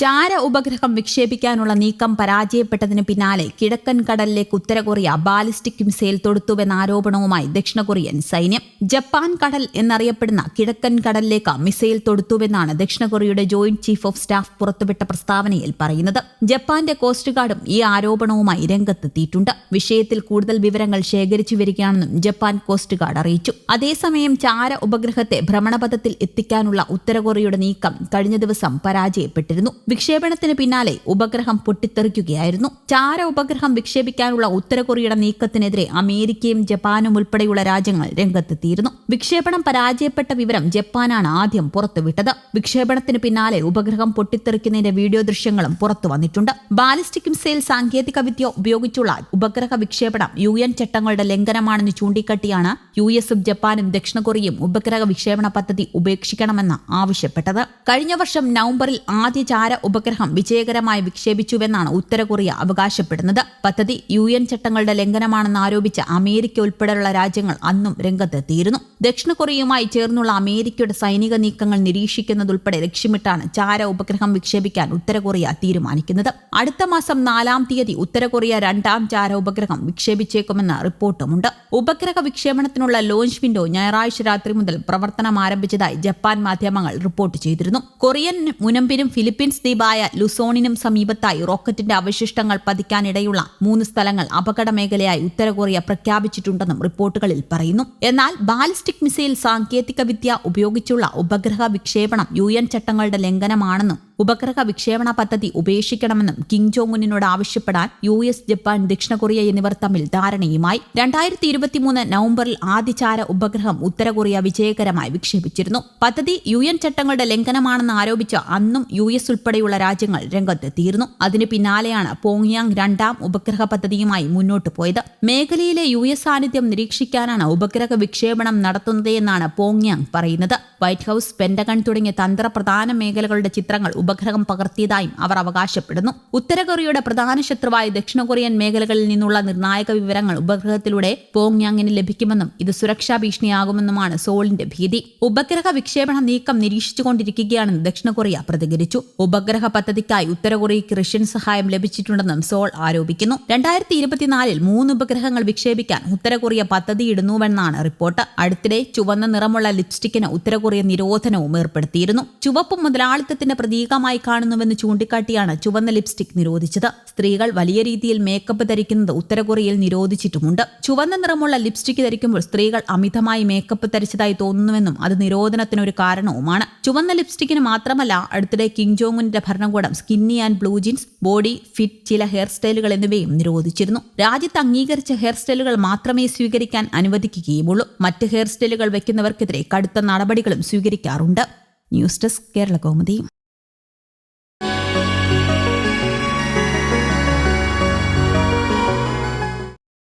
ചാര ഉപഗ്രഹം വിക്ഷേപിക്കാനുള്ള നീക്കം പരാജയപ്പെട്ടതിന് പിന്നാലെ കിഴക്കൻ കടലിലേക്ക് ഉത്തര കൊറിയ ബാലിസ്റ്റിക് മിസൈൽ തൊടുത്തുവെന്ന ആരോപണവുമായി ദക്ഷിണ കൊറിയൻ സൈന്യം. ജപ്പാൻ കടൽ എന്നറിയപ്പെടുന്ന കിഴക്കൻ കടലിലേക്ക് മിസൈൽ തൊടുത്തുവെന്നാണ് ദക്ഷിണ കൊറിയയുടെ ജോയിന്റ് ചീഫ് ഓഫ് സ്റ്റാഫ് പുറത്തുവിട്ട പ്രസ്താവനയിൽ പറയുന്നത്. ജപ്പാന്റെ കോസ്റ്റ് ഗാർഡും ഈ ആരോപണവുമായി രംഗത്തെത്തിയിട്ടുണ്ട്. വിഷയത്തിൽ കൂടുതൽ വിവരങ്ങൾ ശേഖരിച്ചു വരികയാണെന്നും ജപ്പാൻ കോസ്റ്റ് ഗാർഡ് അറിയിച്ചു. അതേസമയം ചാര ഉപഗ്രഹത്തെ ഭ്രമണപഥത്തിൽ എത്തിക്കാനുള്ള ഉത്തര കൊറിയയുടെ നീക്കം കഴിഞ്ഞ ദിവസം പരാജയപ്പെട്ടിരുന്നു. വിക്ഷേപണത്തിന് പിന്നാലെ ഉപഗ്രഹം പൊട്ടിത്തെറിക്കുകയായിരുന്നു. ചാര ഉപഗ്രഹം വിക്ഷേപിക്കാനുള്ള ഉത്തര കൊറിയയുടെ നീക്കത്തിനെതിരെ അമേരിക്കയും ജപ്പാനും ഉൾപ്പെടെയുള്ള രാജ്യങ്ങൾ രംഗത്തെത്തിയിരുന്നു. വിക്ഷേപണം പരാജയപ്പെട്ട വിവരം ജപ്പാനാണ് ആദ്യം പുറത്തുവിട്ടത്. വിക്ഷേപണത്തിന് പിന്നാലെ ഉപഗ്രഹം പൊട്ടിത്തെറിക്കുന്നതിന്റെ വീഡിയോ ദൃശ്യങ്ങളും പുറത്തു വന്നിട്ടുണ്ട്. ബാലിസ്റ്റിക് മിസൈൽ സാങ്കേതിക വിദ്യ ഉപയോഗിച്ചുള്ള ഉപഗ്രഹ വിക്ഷേപണം യു എൻ ചട്ടങ്ങളുടെ ലംഘനമാണെന്ന് ചൂണ്ടിക്കാട്ടിയാണ് യു എസും ജപ്പാനും ദക്ഷിണ കൊറിയയും ഉപഗ്രഹ വിക്ഷേപണ പദ്ധതി ഉപേക്ഷിക്കണമെന്ന് ആവശ്യപ്പെട്ടത്. കഴിഞ്ഞ വർഷം നവംബറിൽ ആദ്യ ചാര ഉപഗ്രഹം വിജയകരമായി വിക്ഷേപിച്ചുവെന്നാണ് ഉത്തര കൊറിയ അവകാശപ്പെടുന്നത്. പദ്ധതി യു എൻ ചട്ടങ്ങളുടെ ലംഘനമാണെന്ന് ആരോപിച്ച് അമേരിക്ക ഉൾപ്പെടെയുള്ള രാജ്യങ്ങൾ അന്നും രംഗത്തെത്തിയിരുന്നു ദക്ഷിണ കൊറിയയുമായി ചേർന്നുള്ള അമേരിക്കയുടെ സൈനിക നീക്കങ്ങൾ നിരീക്ഷിക്കുന്നതുൾപ്പെടെ ലക്ഷ്യമിട്ടാണ് ചാര ഉപഗ്രഹം വിക്ഷേപിക്കാൻ ഉത്തര കൊറിയ തീരുമാനിക്കുന്നത്. അടുത്ത മാസം നാലാം തീയതി ഉത്തര കൊറിയ രണ്ടാം ചാര ഉപഗ്രഹം വിക്ഷേപിച്ചേക്കുമെന്ന റിപ്പോർട്ടുമുണ്ട്. ഉപഗ്രഹ വിക്ഷേപണത്തിനുള്ള ലോഞ്ച് വിൻഡോ ഞായറാഴ്ച രാത്രി മുതൽ പ്രവർത്തനം ആരംഭിച്ചതായി ജപ്പാൻ മാധ്യമങ്ങൾ റിപ്പോർട്ട് ചെയ്തിരുന്നു. കൊറിയൻ മുനമ്പിനും ഫിലിപ്പീൻസ് ദ്വീപായ ലുസോണിനും സമീപത്തായി റോക്കറ്റിന്റെ അവശിഷ്ടങ്ങൾ പതിക്കാനിടയുള്ള മൂന്ന് സ്ഥലങ്ങൾ അപകട മേഖലയായി ഉത്തര കൊറിയ പ്രഖ്യാപിച്ചിട്ടുണ്ടെന്നും റിപ്പോർട്ടുകളിൽ പറയുന്നു. എന്നാൽ ബാലിസ്റ്റിക് മിസൈൽ സാങ്കേതികവിദ്യ ഉപയോഗിച്ചുള്ള ഉപഗ്രഹ വിക്ഷേപണം യു എൻ ചട്ടങ്ങളുടെ ലംഘനമാണെന്നും ഉപഗ്രഹ വിക്ഷേപണ പദ്ധതി ഉപേക്ഷിക്കണമെന്നും കിങ് ഉന്നിനോട് ആവശ്യപ്പെടാൻ യു എസ് ജപ്പാൻ ദക്ഷിണ കൊറിയ എന്നിവർ തമ്മിൽ ധാരണയുമായി. രണ്ടായിരത്തി ഇരുപത്തിമൂന്ന് നവംബറിൽ ആദിചാര ഉപഗ്രഹം ഉത്തര കൊറിയ വിജയകരമായി വിക്ഷേപിച്ചിരുന്നു. പദ്ധതി യു എൻ ചട്ടങ്ങളുടെ ലംഘനമാണെന്ന് ആരോപിച്ച അന്നും യു എസ് ഉൾപ്പെടെയുള്ള രാജ്യങ്ങൾ രംഗത്തെത്തിയിരുന്നു. അതിന് പിന്നാലെയാണ് പോങ്യാങ് രണ്ടാം ഉപഗ്രഹ പദ്ധതിയുമായി മുന്നോട്ട് പോയത്. മേഖലയിലെ യു എസ് സാന്നിധ്യം നിരീക്ഷിക്കാനാണ് ഉപഗ്രഹ വിക്ഷേപണം നടത്തുന്നത് എന്നാണ് പോങ്യാങ് പറയുന്നത്. വൈറ്റ് ഹൌസ് പെന്റഗൺ തുടങ്ങിയ തന്ത്രപ്രധാന മേഖലകളുടെ ചിത്രങ്ങൾ ഉപഗ്രഹം പകർത്തിയതായും അവർ അവകാശപ്പെടുന്നു. ഉത്തര കൊറിയയുടെ പ്രധാന ശത്രുവായ ദക്ഷിണ കൊറിയൻ മേഖലകളിൽ നിന്നുള്ള നിർണായക വിവരങ്ങൾ ഉപഗ്രഹത്തിലൂടെ പോങ്യാങ്ങിന് ലഭിക്കുമെന്നും ഇത് സുരക്ഷാ ഭീഷണിയാകുമെന്നുമാണ് സോളിന്റെ ഭീതി. ഉപഗ്രഹ വിക്ഷേപണ നീക്കം നിരീക്ഷിച്ചുകൊണ്ടിരിക്കുകയാണെന്ന് ദക്ഷിണ കൊറിയ പ്രതികരിച്ചു. ഉപഗ്രഹ പദ്ധതിക്കായി ഉത്തര കൊറിയയ്ക്ക് റഷ്യൻ സഹായം ലഭിച്ചിട്ടുണ്ടെന്നും സോൾ ആരോപിക്കുന്നു. രണ്ടായിരത്തി ഇരുപത്തിനാലിൽ മൂന്ന് ഉപഗ്രഹങ്ങൾ വിക്ഷേപിക്കാൻ ഉത്തര കൊറിയ പദ്ധതിയിടുന്നുവെന്നാണ് റിപ്പോർട്ട്. അടുത്തിടെ ചുവന്ന നിറമുള്ള ലിപ്സ്റ്റിക്കിന് ഉത്തര കൊറിയ നിരോധനവും ഏർപ്പെടുത്തിയിരുന്നു. ചുവപ്പ് മുതലാളിത്തത്തിന്റെ പ്രതീകമായി കാണുന്നുവെന്ന് ചൂണ്ടിക്കാട്ടിയാണ് ചുവന്ന ലിപ്സ്റ്റിക് നിരോധിച്ചത്. സ്ത്രീകൾ വലിയ രീതിയിൽ മേക്കപ്പ് ധരിക്കുന്നത് ഉത്തരകൊറിയയിൽ നിരോധിച്ചിട്ടുമുണ്ട്. ചുവന്ന നിറമുള്ള ലിപ്സ്റ്റിക് ധരിക്കുമ്പോൾ സ്ത്രീകൾ അമിതമായി മേക്കപ്പ് ധരിച്ചതായി തോന്നുന്നുവെന്നും അത് നിരോധനത്തിനൊരു കാരണവുമാണ്. ചുവന്ന ലിപ്സ്റ്റിക്കിന് മാത്രമല്ല അടുത്തിടെ കിങ് ജോങ്ങുന്റെ ഭരണകൂടം skinny and blue jeans body fit ചില ഹെയർ സ്റ്റൈലുകൾ എന്നിവയും നിരോധിച്ചിരുന്നു. രാജ്യത്ത് അംഗീകരിച്ച ഹെയർ സ്റ്റൈലുകൾ മാത്രമേ സ്വീകരിക്കാൻ അനുവദിക്കുകയുമുള്ളൂ. മറ്റ് ഹെയർ സ്റ്റൈലുകൾ വെക്കുന്നവർക്കെതിരെ കടുത്ത നടപടികളും സ്വീകരിക്കാറുണ്ട്. News desk Kerala Kaumudi.